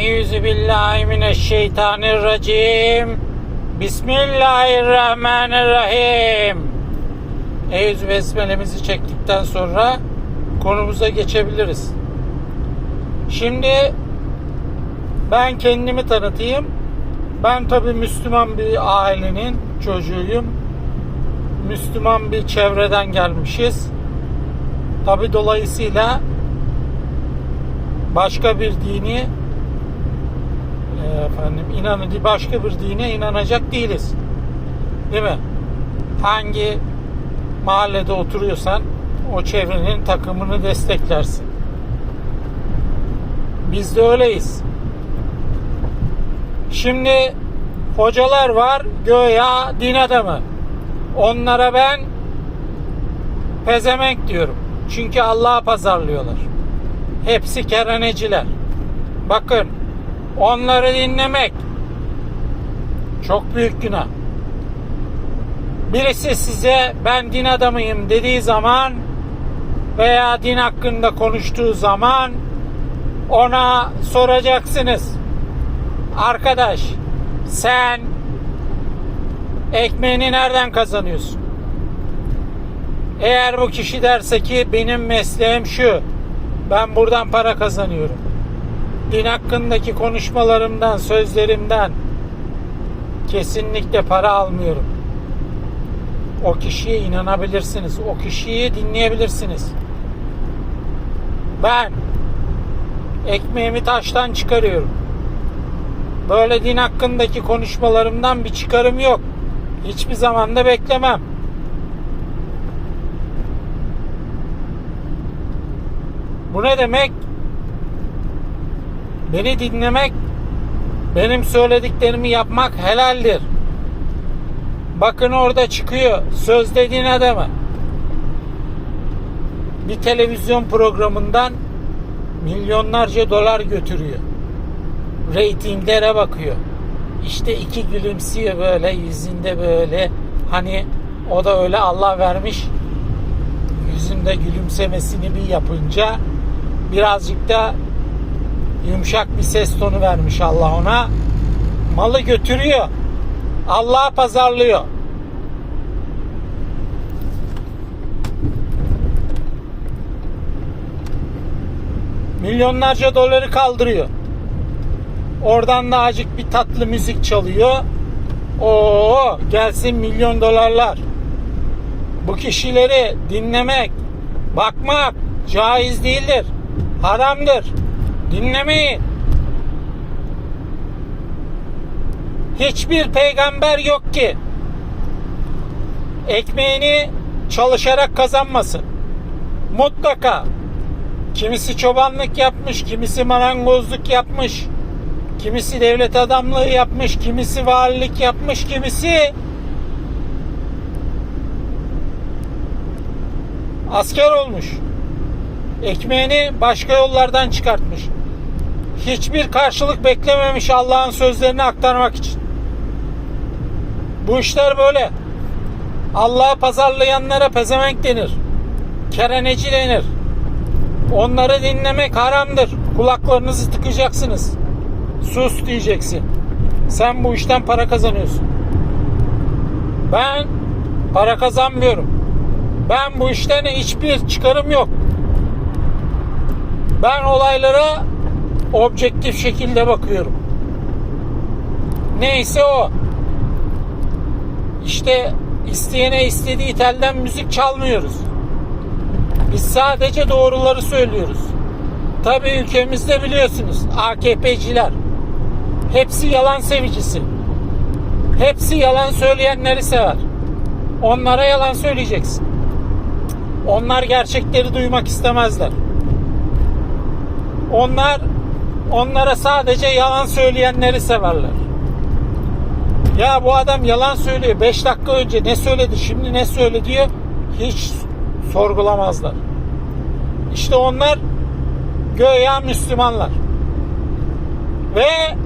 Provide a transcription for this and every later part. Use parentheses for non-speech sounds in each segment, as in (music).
Eûzü billahi mineşşeytanirracim. Bismillahirrahmanirrahim. Eûzü besmelemizi çektikten sonra konumuza geçebiliriz. Şimdi ben kendimi tanıtayım. Ben tabi Müslüman bir ailenin çocuğuyum. Müslüman bir çevreden gelmişiz. Tabi dolayısıyla başka bir dini efendim inanı başka bir dine inanacak değiliz. Değil mi? Hangi mahallede oturuyorsan o çevrenin takımını desteklersin. Biz de öyleyiz. Şimdi hocalar var göya din adamı. Onlara ben pezemek diyorum. Çünkü Allah'a pazarlıyorlar. Hepsi keraneciler. Bakın onları dinlemek çok büyük günah. Birisi size ben din adamıyım dediği zaman veya din hakkında konuştuğu zaman ona soracaksınız. Arkadaş sen ekmeğini nereden kazanıyorsun? Eğer bu kişi derse ki benim mesleğim şu. Ben buradan para kazanıyorum. Din hakkındaki konuşmalarımdan, sözlerimden kesinlikle para almıyorum. O kişiye inanabilirsiniz. O kişiyi dinleyebilirsiniz. Ben ekmeğimi taştan çıkarıyorum. Böyle din hakkındaki konuşmalarımdan bir çıkarım yok. Hiçbir zaman da beklemem. Bu ne demek? Beni dinlemek, benim söylediklerimi yapmak helaldir. Bakın orada çıkıyor söz dediğin adamı. Bir televizyon programından milyonlarca dolar götürüyor. Reytinglere bakıyor. İşte iki gülümsüyor böyle yüzünde böyle hani o da öyle Allah vermiş yüzünde gülümsemesini bir yapınca birazcık da yumuşak bir ses tonu vermiş Allah ona. Malı götürüyor. Allah'a pazarlıyor. Milyonlarca doları kaldırıyor. Oradan da acık bir tatlı müzik çalıyor. Oo gelsin milyon dolarlar. Bu kişileri dinlemek, bakmak caiz değildir. Haramdır. Dinlemeyin. Hiçbir peygamber yok ki ekmeğini çalışarak kazanmasın. Mutlaka kimisi çobanlık yapmış, kimisi marangozluk yapmış, kimisi devlet adamlığı yapmış, kimisi valilik yapmış, kimisi asker olmuş. Ekmeğini başka yollardan çıkartmış. Hiçbir karşılık beklememiş Allah'ın sözlerini aktarmak için. Bu işler böyle. Allah'ı pazarlayanlara pezevenk denir. Kereneci denir. Onları dinlemek haramdır. Kulaklarınızı tıkacaksınız. Sus diyeceksin. Sen bu işten para kazanıyorsun. Ben para kazanmıyorum. Ben bu işten hiçbir çıkarım yok. Ben olaylara objektif şekilde bakıyorum. Neyse o. İşte isteyene istediği telden müzik çalmıyoruz. Biz sadece doğruları söylüyoruz. Tabii ülkemizde biliyorsunuz AKP'ciler. Hepsi yalan sevicisi. Hepsi yalan söyleyenleri sever. Onlara yalan söyleyeceksin. Onlar gerçekleri duymak istemezler. Onlar onlara sadece yalan söyleyenleri severler. Ya bu adam yalan söylüyor. 5 dakika önce ne söyledi, şimdi ne söyledi diyor. Hiç sorgulamazlar. İşte onlar göya Müslümanlar. Ve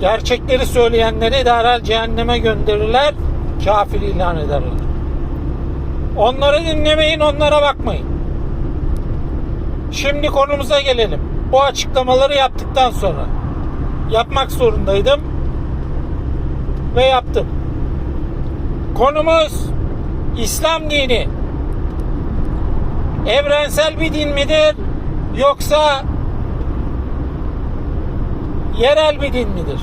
gerçekleri söyleyenleri derhal cehenneme gönderirler, kafir ilan ederler. Onları dinlemeyin, onlara bakmayın. Şimdi konumuza gelelim. Bu açıklamaları yaptıktan sonra yapmak zorundaydım ve yaptım. Konumuz İslam dini evrensel bir din midir yoksa yerel bir din midir?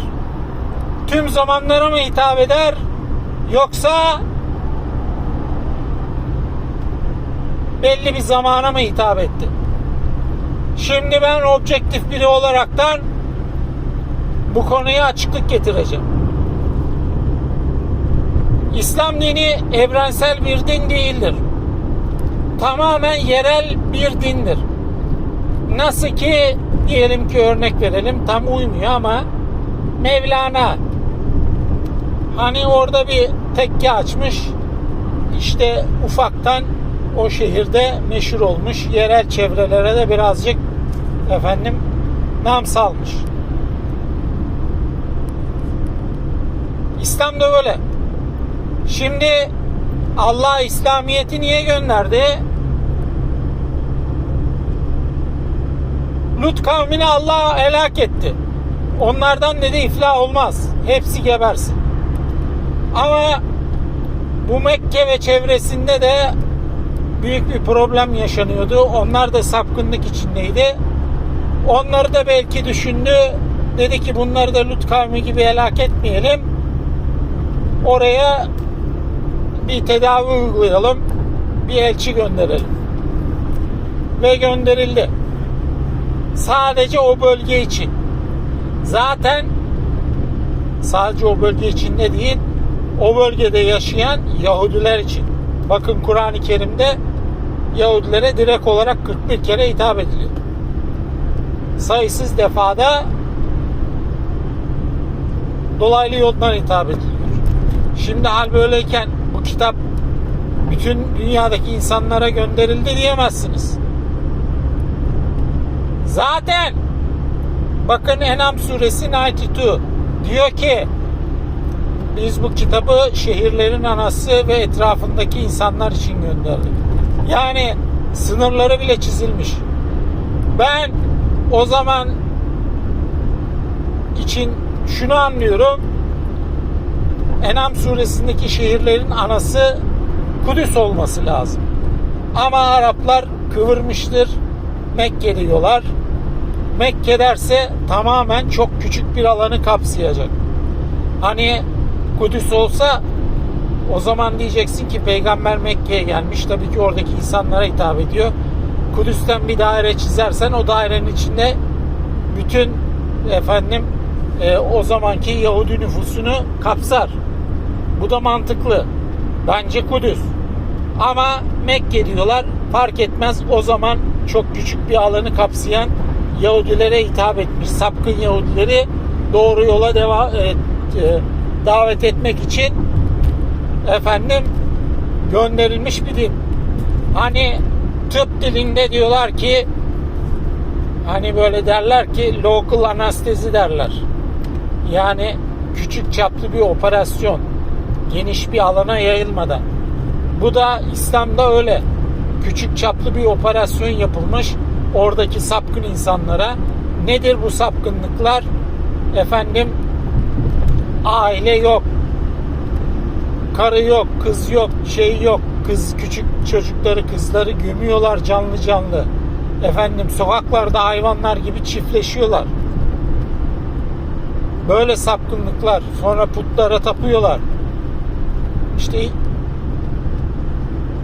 Tüm zamanlara mı hitap eder yoksa belli bir zamana mı hitap etti? Şimdi ben objektif biri olaraktan bu konuya açıklık getireceğim. İslam dini evrensel bir din değildir. Tamamen yerel bir dindir. Nasıl ki diyelim ki örnek verelim tam uymuyor ama Mevlana hani orada bir tekke açmış işte ufaktan o şehirde meşhur olmuş yerel çevrelere de birazcık efendim nam salmış. İslam da öyle. Şimdi Allah İslamiyet'i niye gönderdi? Lut kavmini Allah helak etti. Onlardan dedi iflah olmaz. Hepsi gebersin. Ama bu Mekke ve çevresinde de büyük bir problem yaşanıyordu. Onlar da sapkınlık içindeydi. Onları da belki düşündü. Dedi ki bunları da Lut kavmi gibi helak etmeyelim. Oraya bir tedavi uygulayalım. Bir elçi gönderelim. Ve gönderildi. Sadece o bölge için. Zaten sadece o bölge için de değil, o bölgede yaşayan Yahudiler için. Bakın Kur'an-ı Kerim'de Yahudilere direkt olarak 41 kere hitap ediliyor. Sayısız defada dolaylı yoldan hitap ediliyor. Şimdi hal böyleyken bu kitap bütün dünyadaki insanlara gönderildi diyemezsiniz. Zaten bakın Enam suresi 92 diyor ki biz bu kitabı şehirlerin anası ve etrafındaki insanlar için gönderdik. Yani sınırları bile çizilmiş. Ben o zaman için şunu anlıyorum. Enam suresindeki şehirlerin anası Kudüs olması lazım. Ama Araplar kıvırmıştır. Mekke diyorlar. Mekke derse tamamen çok küçük bir alanı kapsayacak. Hani Kudüs olsa o zaman diyeceksin ki peygamber Mekke'ye gelmiş. Tabii ki oradaki insanlara hitap ediyor. Kudüs'ten bir daire çizersen o dairenin içinde bütün efendim e, o zamanki Yahudi nüfusunu kapsar. Bu da mantıklı. Bence Kudüs. Ama Mekke diyorlar fark etmez o zaman çok küçük bir alanı kapsayan Yahudilere hitap etmiş. Sapkın Yahudileri doğru yola deva, e, e, davet etmek için efendim gönderilmiş bir din. Hani tıp dilinde diyorlar ki hani böyle derler ki local anestezi derler. Yani küçük çaplı bir operasyon geniş bir alana yayılmadan. Bu da İslam'da öyle. Küçük çaplı bir operasyon yapılmış oradaki sapkın insanlara. Nedir bu sapkınlıklar? Efendim aile yok. Karı yok, kız yok, şey yok. Kız küçük çocukları, kızları gömüyorlar canlı canlı. Efendim sokaklarda hayvanlar gibi çiftleşiyorlar. Böyle sapkınlıklar. Sonra putlara tapıyorlar. İşte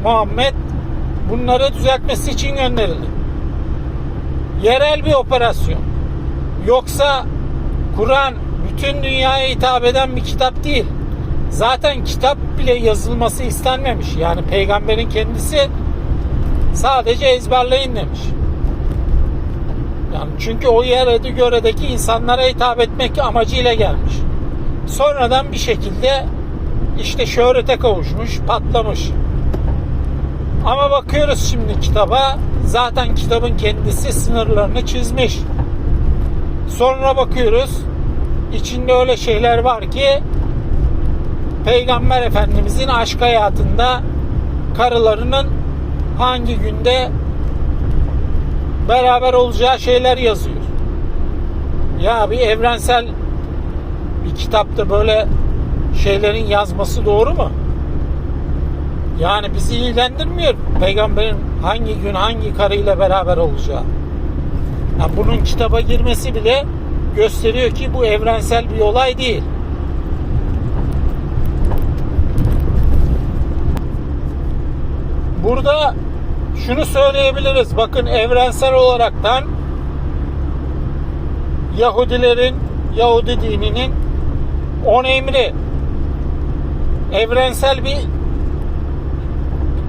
Muhammed bunları düzeltmesi için gönderildi. Yerel bir operasyon. Yoksa Kur'an bütün dünyaya hitap eden bir kitap değil. Zaten kitap bile yazılması istenmemiş. Yani peygamberin kendisi sadece ezberleyin demiş. Yani çünkü o yere göredeki insanlara hitap etmek amacıyla gelmiş. Sonradan bir şekilde işte şöhrete kavuşmuş, patlamış. Ama bakıyoruz şimdi kitaba. Zaten kitabın kendisi sınırlarını çizmiş. Sonra bakıyoruz. içinde öyle şeyler var ki Peygamber Efendimizin aşk hayatında karılarının hangi günde beraber olacağı şeyler yazıyor. Ya bir evrensel bir kitapta böyle şeylerin yazması doğru mu? Yani bizi ilgilendirmiyor peygamberin hangi gün hangi karıyla beraber olacağı. Yani bunun kitaba girmesi bile gösteriyor ki bu evrensel bir olay değil. Burada şunu söyleyebiliriz. Bakın evrensel olaraktan Yahudilerin Yahudi dininin on emri evrensel bir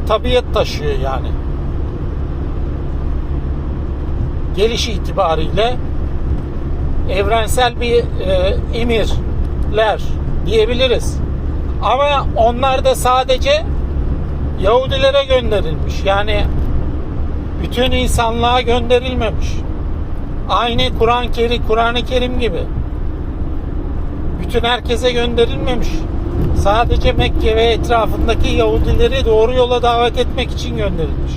tabiat taşıyor yani. Geliş itibariyle evrensel bir e, emirler diyebiliriz. Ama onlar da sadece Yahudilere gönderilmiş. Yani bütün insanlığa gönderilmemiş. Aynı Kur'an-ı Kerim, Kur'an-ı Kerim gibi. Bütün herkese gönderilmemiş. Sadece Mekke ve etrafındaki Yahudileri doğru yola davet etmek için gönderilmiş.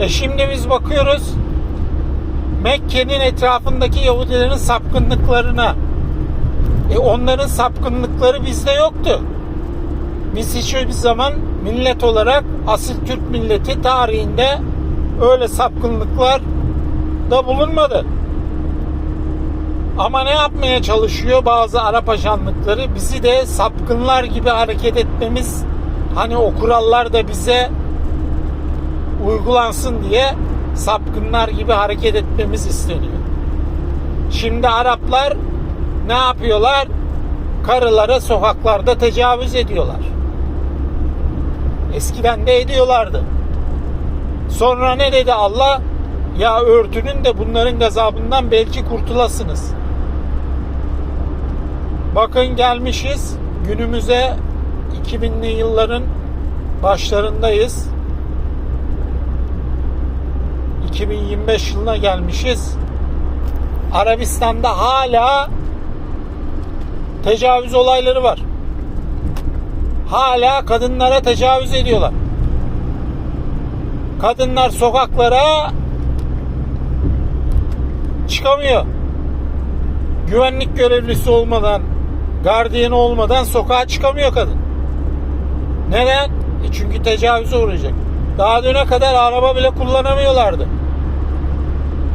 E şimdi biz bakıyoruz Mekke'nin etrafındaki Yahudilerin sapkınlıklarına. E onların sapkınlıkları bizde yoktu. Biz hiçbir zaman millet olarak asil Türk milleti tarihinde öyle sapkınlıklar da bulunmadı. Ama ne yapmaya çalışıyor bazı Arap ajanlıkları? Bizi de sapkınlar gibi hareket etmemiz hani o kurallar da bize uygulansın diye sapkınlar gibi hareket etmemiz isteniyor. Şimdi Araplar ne yapıyorlar? Karılara sokaklarda tecavüz ediyorlar. Eskiden de ediyorlardı. Sonra ne dedi Allah? Ya örtünün de bunların gazabından belki kurtulasınız. Bakın gelmişiz günümüze 2000'li yılların başlarındayız. 2025 yılına gelmişiz. Arabistan'da hala tecavüz olayları var. Hala kadınlara tecavüz ediyorlar. Kadınlar sokaklara çıkamıyor. Güvenlik görevlisi olmadan, gardiyan olmadan sokağa çıkamıyor kadın. Neden? E çünkü tecavüze uğrayacak. Daha düne kadar araba bile kullanamıyorlardı.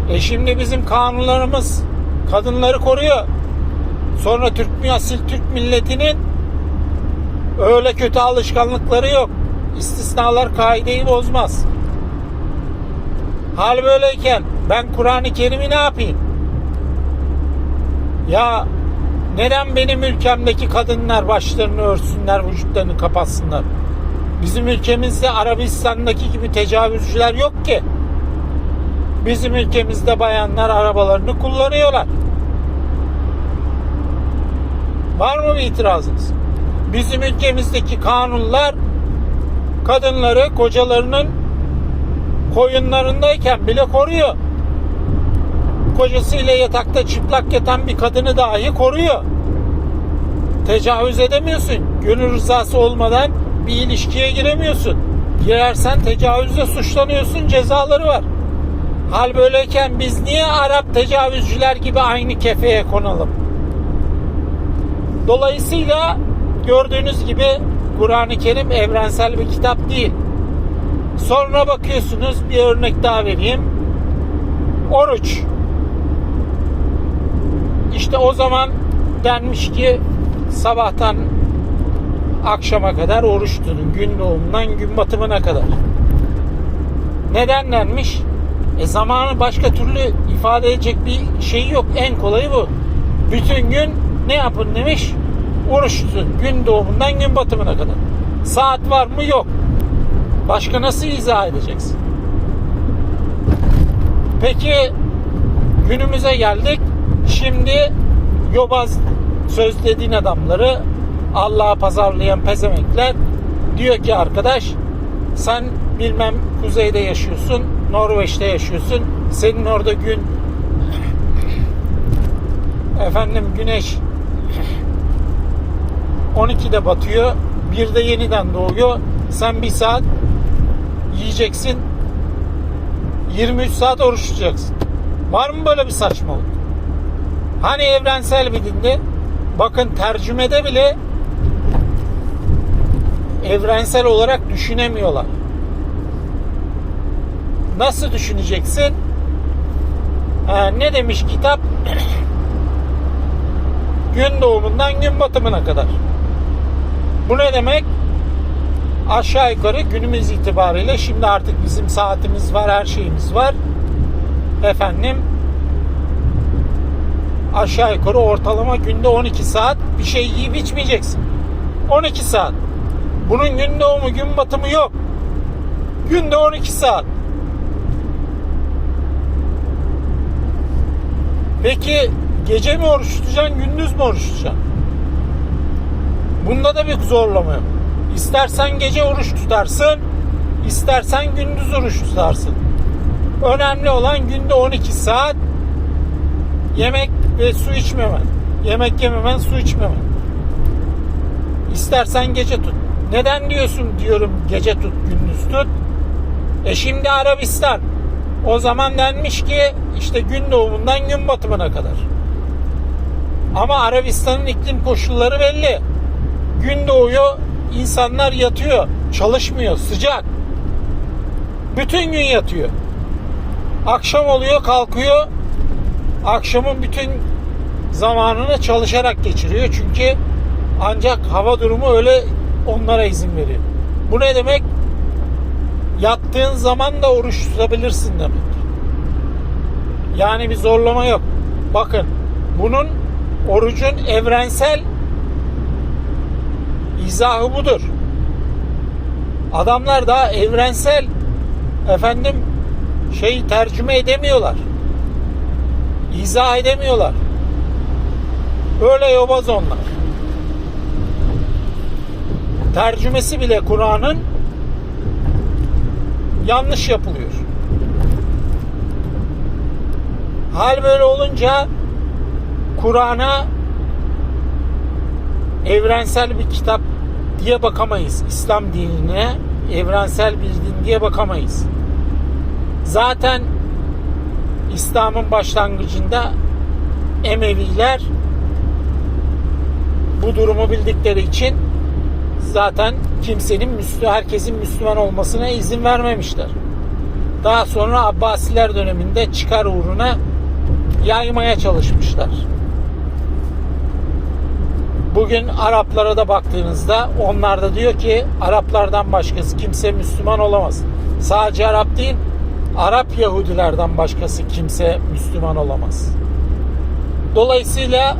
E şimdi bizim kanunlarımız kadınları koruyor. Sonra Türk asil Türk milletinin öyle kötü alışkanlıkları yok. İstisnalar kaideyi bozmaz. Hal böyleyken ben Kur'an-ı Kerim'i ne yapayım? Ya neden benim ülkemdeki kadınlar başlarını örsünler, vücutlarını kapatsınlar? Bizim ülkemizde Arabistan'daki gibi tecavüzcüler yok ki. Bizim ülkemizde bayanlar arabalarını kullanıyorlar. Var mı bir itirazınız? Bizim ülkemizdeki kanunlar kadınları kocalarının koyunlarındayken bile koruyor. Kocasıyla yatakta çıplak yatan bir kadını dahi koruyor. Tecavüz edemiyorsun. Gönül rızası olmadan bir ilişkiye giremiyorsun. Girersen tecavüzle suçlanıyorsun. Cezaları var. Hal böyleyken biz niye Arap tecavüzcüler gibi aynı kefeye konalım? Dolayısıyla gördüğünüz gibi Kur'an-ı Kerim evrensel bir kitap değil. Sonra bakıyorsunuz bir örnek daha vereyim. Oruç. İşte o zaman denmiş ki sabahtan akşama kadar oruç tutun. Gün doğumundan gün batımına kadar. Neden denmiş? E zamanı başka türlü ifade edecek bir şey yok. En kolayı bu. Bütün gün ne yapın demiş? Oruç tutun. Gün doğumundan gün batımına kadar. Saat var mı? Yok. Başka nasıl izah edeceksin? Peki günümüze geldik. Şimdi yobaz söz dediğin adamları Allah'a pazarlayan pezemekler diyor ki arkadaş sen bilmem kuzeyde yaşıyorsun Norveç'te yaşıyorsun senin orada gün (laughs) efendim güneş 12'de batıyor bir de yeniden doğuyor sen bir saat yiyeceksin 23 saat oruç tutacaksın var mı böyle bir saçmalık Hani evrensel bir dindi? Bakın tercümede bile evrensel olarak düşünemiyorlar. Nasıl düşüneceksin? Ha, ne demiş kitap? (clears throat) gün doğumundan gün batımına kadar. Bu ne demek? Aşağı yukarı günümüz itibariyle şimdi artık bizim saatimiz var, her şeyimiz var. Efendim aşağı yukarı ortalama günde 12 saat bir şey yiyip içmeyeceksin. 12 saat. Bunun gün doğumu gün batımı yok. Günde 12 saat. Peki gece mi oruç tutacaksın, gündüz mü oruç tutacaksın? Bunda da bir zorlama yok. İstersen gece oruç tutarsın, istersen gündüz oruç tutarsın. Önemli olan günde 12 saat yemek ve su içmemen. Yemek yememen, su içmemen. İstersen gece tut. Neden diyorsun diyorum gece tut, gündüz tut. E şimdi Arabistan. O zaman denmiş ki işte gün doğumundan gün batımına kadar. Ama Arabistan'ın iklim koşulları belli. Gün doğuyor, insanlar yatıyor, çalışmıyor, sıcak. Bütün gün yatıyor. Akşam oluyor, kalkıyor. Akşamın bütün zamanını çalışarak geçiriyor. Çünkü ancak hava durumu öyle onlara izin veriyor. Bu ne demek? Yattığın zaman da oruç tutabilirsin demek. Yani bir zorlama yok. Bakın bunun orucun evrensel izahı budur. Adamlar daha evrensel efendim şey tercüme edemiyorlar. İzah edemiyorlar. Öyle yobaz onlar. Tercümesi bile Kur'an'ın yanlış yapılıyor. Hal böyle olunca Kur'an'a evrensel bir kitap diye bakamayız. İslam dinine evrensel bir din diye bakamayız. Zaten İslam'ın başlangıcında Emeviler bu durumu bildikleri için zaten kimsenin Müslüman, herkesin Müslüman olmasına izin vermemişler. Daha sonra Abbasiler döneminde çıkar uğruna yaymaya çalışmışlar. Bugün Araplara da baktığınızda onlar da diyor ki Araplardan başkası kimse Müslüman olamaz. Sadece Arap değil, Arap Yahudilerden başkası kimse Müslüman olamaz. Dolayısıyla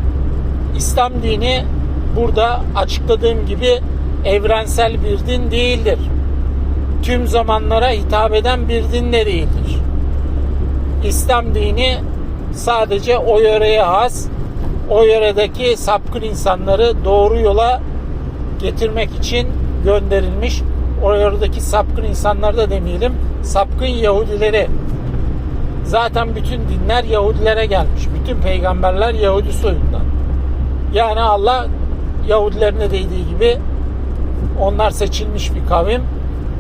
İslam dini burada açıkladığım gibi evrensel bir din değildir. Tüm zamanlara hitap eden bir din de değildir. İslam dini sadece o yöreye has, o yöredeki sapkın insanları doğru yola getirmek için gönderilmiş. O yöredeki sapkın insanlar da demeyelim, sapkın Yahudileri. Zaten bütün dinler Yahudilere gelmiş. Bütün peygamberler Yahudi soyundan. Yani Allah Yahudilerine değdiği gibi onlar seçilmiş bir kavim.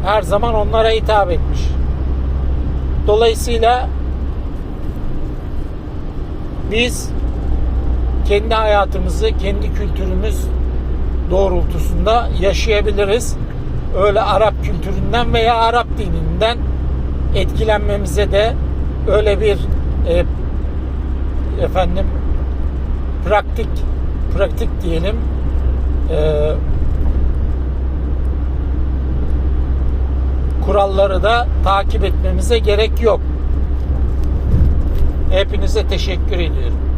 Her zaman onlara hitap etmiş. Dolayısıyla biz kendi hayatımızı, kendi kültürümüz doğrultusunda yaşayabiliriz. Öyle Arap kültüründen veya Arap dininden etkilenmemize de öyle bir e, efendim praktik pratik diyelim e, kuralları da takip etmemize gerek yok. Hepinize teşekkür ediyorum.